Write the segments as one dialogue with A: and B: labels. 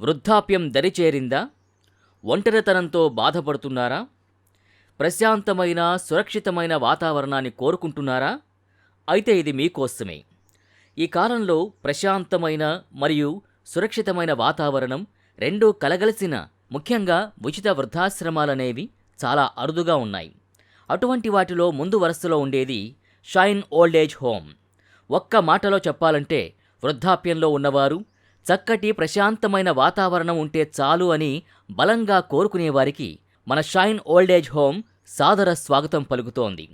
A: వృద్ధాప్యం దరిచేరిందా? ఒంటరితనంతో బాధపడుతున్నారా? ప్రశాంతమైన సురక్షితమైన వాతావరణాన్ని కోరుకుంటున్నారా? అయితే ఇది మీకోసమే. ఈ కాలంలో ప్రశాంతమైన మరియు సురక్షితమైన వాతావరణం రెండూ కలగలిసిన ముఖ్యంగా ఉచిత వృద్ధాశ్రమాలనేవి చాలా అరుదుగా ఉన్నాయి. అటువంటి వాటిలో ముందు వరుసలో ఉండేది షైన్ ఓల్డ్ ఏజ్ హోమ్. ఒక్క మాటలో చెప్పాలంటే వృద్ధాప్యంలో ఉన్నవారు చక్కటి ప్రశాంతమైన వాతావరణం ఉంటే చాలు అని బలంగా కోరుకునేవారికి మన షైన్ ఓల్డ్ ఏజ్ హోమ్ సాదర స్వాగతం పలుకుతోంది.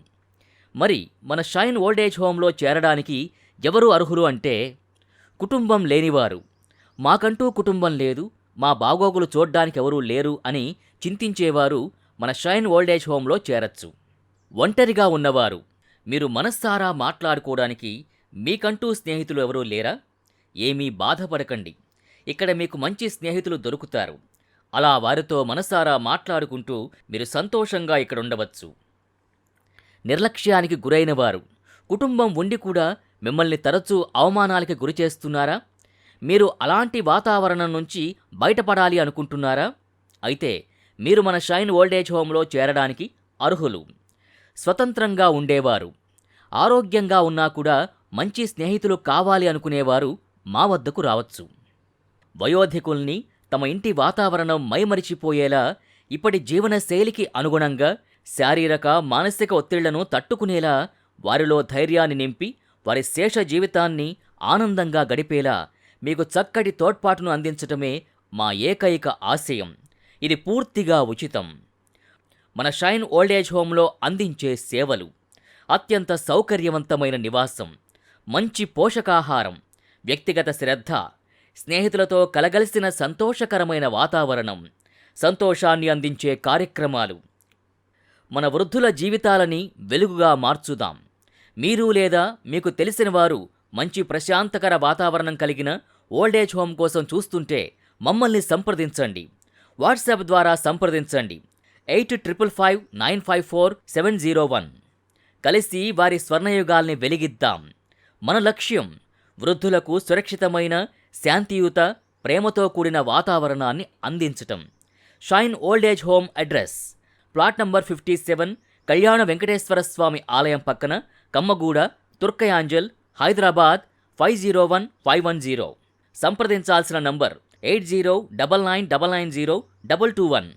A: మరి మన షైన్ ఓల్డ్ ఏజ్ హోమ్లో చేరడానికి ఎవరు అర్హులు అంటే కుటుంబం లేనివారు. మాకంటూ కుటుంబం లేదు మా బాగోగులు చూడ్డానికి ఎవరూ లేరు అని చింతించేవారు మన షైన్ ఓల్డ్ ఏజ్ హోమ్లో చేరచ్చు. ఒంటరిగా ఉన్నవారు మీరు మనస్సారా మాట్లాడుకోవడానికి మీకంటూ స్నేహితులు ఎవరూ లేరా? ఏమీ బాధపడకండి. ఇక్కడ మీకు మంచి స్నేహితులు దొరుకుతారు. అలా వారితో మనసారా మాట్లాడుకుంటూ మీరు సంతోషంగా ఇక్కడ ఉండవచ్చు నిర్లక్ష్యానికి గురైన వారు కుటుంబం ఉండి కూడా మిమ్మల్ని తరచూ అవమానాలకి గురి చేస్తున్నారా? మీరు అలాంటి వాతావరణం నుంచి బయటపడాలి అనుకుంటున్నారా? అయితే మీరు మన షైన్ ఓల్డేజ్ హోమ్లో చేరడానికి అర్హులు. స్వతంత్రంగా ఉండేవారు. ఆరోగ్యంగా ఉన్నా కూడా మంచి స్నేహితులు కావాలి అనుకునేవారు మా వద్దకు రావచ్చు. వయోధికుల్ని తమ ఇంటి వాతావరణం మైమరిచిపోయేలా ఇప్పటి జీవనశైలికి అనుగుణంగా శారీరక మానసిక ఒత్తిళ్ళను తట్టుకునేలా వారిలో ధైర్యాన్ని నింపి వారి శేష జీవితాన్ని ఆనందంగా గడిపేలా మీకు చక్కటి తోడ్పాటును అందించటమే మా ఏకైక ఆశయం. ఇది పూర్తిగా ఉచితం. మన షైన్ ఓల్డేజ్ హోమ్లో అందించే సేవలు. అత్యంత సౌకర్యవంతమైన నివాసం. మంచి పోషకాహారం. వ్యక్తిగత శ్రద్ధ స్నేహితులతో కలగలిసిన సంతోషకరమైన వాతావరణం సంతోషాన్ని అందించే కార్యక్రమాలు. మన వృద్ధుల జీవితాలని వెలుగుగా మార్చుదాం. మీరు లేదా మీకు తెలిసిన వారు మంచి ప్రశాంతకర వాతావరణం కలిగిన ఓల్డేజ్ హోమ్ కోసం చూస్తుంటే మమ్మల్ని సంప్రదించండి. వాట్సాప్ ద్వారా సంప్రదించండి. Eight triple five nine five four seven zero one. కలిసి వారి స్వర్ణయుగాల్ని వెలిగిద్దాం. మన లక్ష్యం వృద్ధులకు సురక్షితమైన శాంతియుత ప్రేమతో కూడిన వాతావరణాన్ని అందించటం. Shine old age home address. Plot number fifty seven Kalyana Venkateswara Swamy ఆలయం పక్కన Kammaguda Turkayamjal Hyderabad five zero one five one zero. సంప్రదించాల్సిన number eight zero double nine double nine zero double two one.